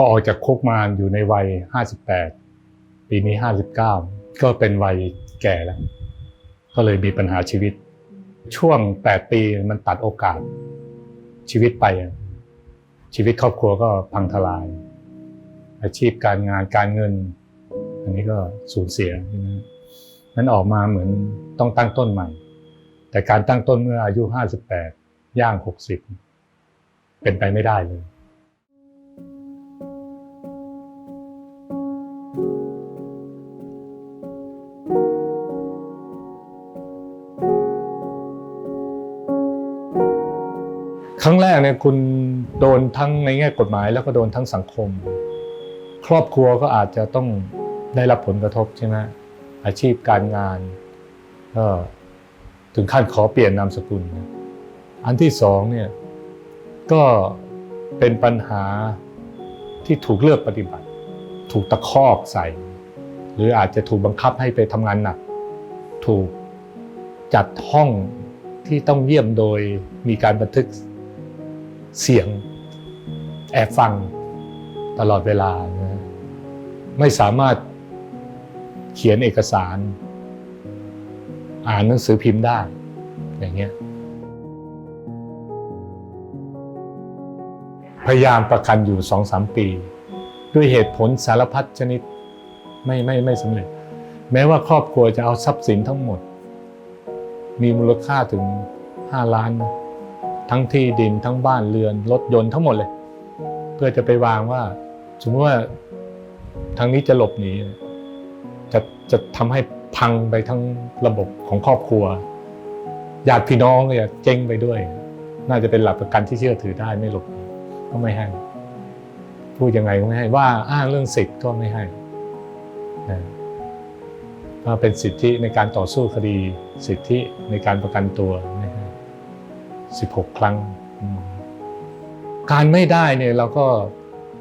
อออกจากคุกมาอยู่ในวัย 58 ปีนี้ 59 ก็เป็นวัยแก่แล้ว ก็เลยมีปัญหาชีวิต ช่วง 8 ปีมันตัดโอกาส ชีวิตไปอะชีวิตครอบครัวก็พังทลาย อาชีพการงานการเงิน อันนี้ก็สูญเสียนะนั้นออกมาเหมือนต้องตั้งต้นใหม่ แต่การตั้งต้นเมื่ออายุ 58 ย่าง 60 เป็นไปไม่ได้เลย ครั้งแรกเนี่ยคุณโดนทั้งในแง่กฎหมายแล้วก็โดนทั้งสังคม ครอบครัวก็อาจจะต้องได้รับผลกระทบใช่ไหมอาชีพการงานก็ถึงขั้นขอเปลี่ยนนามสกุล อันที่สองเนี่ยก็เป็นปัญหาที่ถูกเลือกปฏิบัติ ถูกตะคอกใส่ หรืออาจจะถูกบังคับให้ไปทำงานหนัก ถูกจัดห้องที่ต้องเยี่ยมโดยมีการบันทึก เสียงแอบฟังตลอดเวลานะไม่สามารถเขียนเอกสาร อ่านหนังสือพิมพ์ได้ อย่างเงี้ยพยายามประกันอยู่สองสามปี ด้วยเหตุผลสารพัดชนิดไม่ไม่ไม่สำเร็จ แม้ว่าครอบครัวจะเอาทรัพย์สินทั้งหมด มีมูลค่าถึง5ล้านนะ ทั้งที่ดินทั้งบ้านเรือนรถยนต์ทั้งหมดเลย เพื่อจะไปวางว่า สมมติว่าทางนี้จะหลบหนีจะจะทำให้พังไปทั้งระบบของครอบครัวญาติพี่น้องเนี่ยเจ๊งไปด้วย น่าจะเป็นหลักประกันที่เชื่อถือได้ไม่หลบหนีก็ไม่ให้ พูดยังไงก็ไม่ให้ว่าอ้างเรื่องสิทธิ์ก็ไม่ให้นะก็เป็นสิทธิในการต่อสู้คดี สิทธิในการประกันตัว 16 ครั้ง การไม่ได้เนี่ยเราก็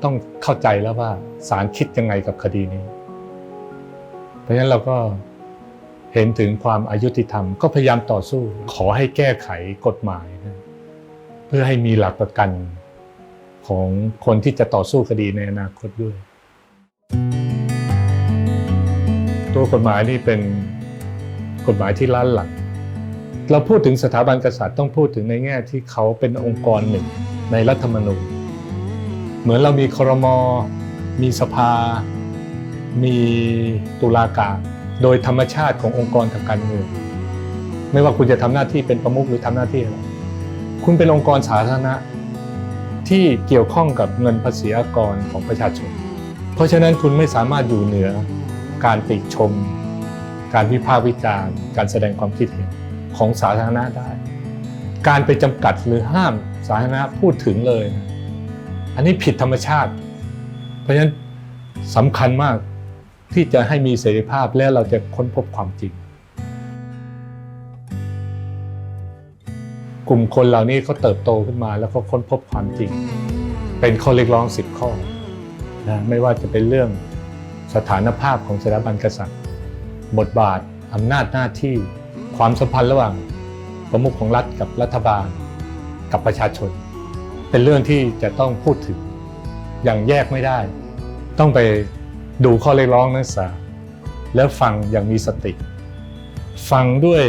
ต้องเข้าใจแล้วว่าศาลคิดยังไงกับคดีนี้ เพราะฉะนั้นเราก็เห็นถึงความอายุติธรรม ก็พยายามต่อสู้ ขอให้แก้ไขกฎหมายนะเพื่อให้มีหลักประกันของคนที่จะต่อสู้คดีในอนาคตด้วย ตัวกฎหมายนี่เป็นกฎหมายที่ล้านหลัง เราพูดถึงสถาบันกษัตริย์ต้องพูดถึงในแง่ที่เขาเป็นองค์กรหนึ่งในรัฐธรรมนูญ เหมือนเรามีครม มีสภา มีตุลาการโดยธรรมชาติขององค์กรทางการเมือง ไม่ว่าคุณจะทำหน้าที่เป็นประมุขหรือทำหน้าที่อะไรคุณเป็นองค์กรสาธารณะที่เกี่ยวข้องกับเงินภาษีอากรของประชาชน เพราะฉะนั้นคุณไม่สามารถอยู่เหนือการติชม การวิพากษ์วิจารณ์ การแสดงความคิดเห็น ของสาธารณะได้ การไปจำกัดหรือห้ามสาธารณะพูดถึงเลยนะอันนี้ผิดธรรมชาติ เพราะฉะนั้นสำคัญมากที่จะให้มีเสรีภาพและเราจะค้นพบความจริง กลุ่มคนเหล่านี้เขาเติบโตขึ้นมาแล้วก็ค้นพบความจริง เป็นข้อเรียกร้องสิบข้อนะไม่ว่าจะเป็นเรื่องสถานภาพของสถาบันกษัตริย์ บทบาทอำนาจหน้าที่ ความสัมพันธ์ระหว่างประมุขของรัฐกับรัฐบาลกับประชาชน เป็นเรื่องที่จะต้องพูดถึงอย่างแยกไม่ได้ ต้องไปดูข้อเรียกร้องนักศึกษา แล้วฟังอย่างมีสติ ฟังด้วย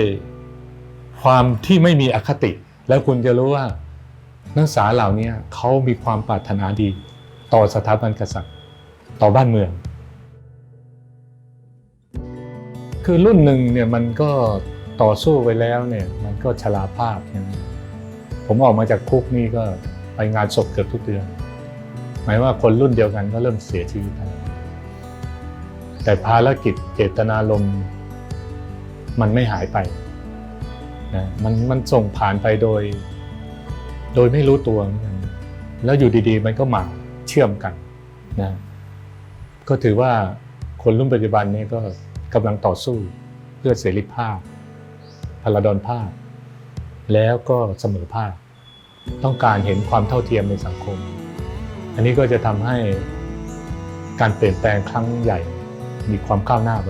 ความที่ไม่มีอคติ แล้วคุณจะรู้ว่านักศึกษาเหล่านี้เขามีความปรารถนาดี ต่อสถาบันกษัตริย์ ต่อบ้านเมือง คือรุ่นหนึ่งเนี่ยมันก็ ต่อสู้ไปแล้วเนี่ยมันก็ชราภาพใช่ไหมผมออกมาจากคุกนี่ก็ไปงานศพเกือบทุกเดือน หมายว่าคนรุ่นเดียวกันก็เริ่มเสียชีวิตแล้วแต่ภารกิจเจตนารมณ์มันไม่หายไปนะมันมันส่งผ่านไปโดย โดยไม่รู้ตัว แล้วอยู่ดีๆ มันก็มาเชื่อมกันนะก็ถือว่าคนรุ่นปัจจุบันนี้ก็กำลังต่อสู้เพื่อเสรีภาพ พลดรภาพ แล้วก็เสมอภาค ต้องการเห็นความเท่าเทียมในสังคม อันนี้ก็จะทำให้การเปลี่ยนแปลงครั้งใหญ่มีความก้าวหน้าไป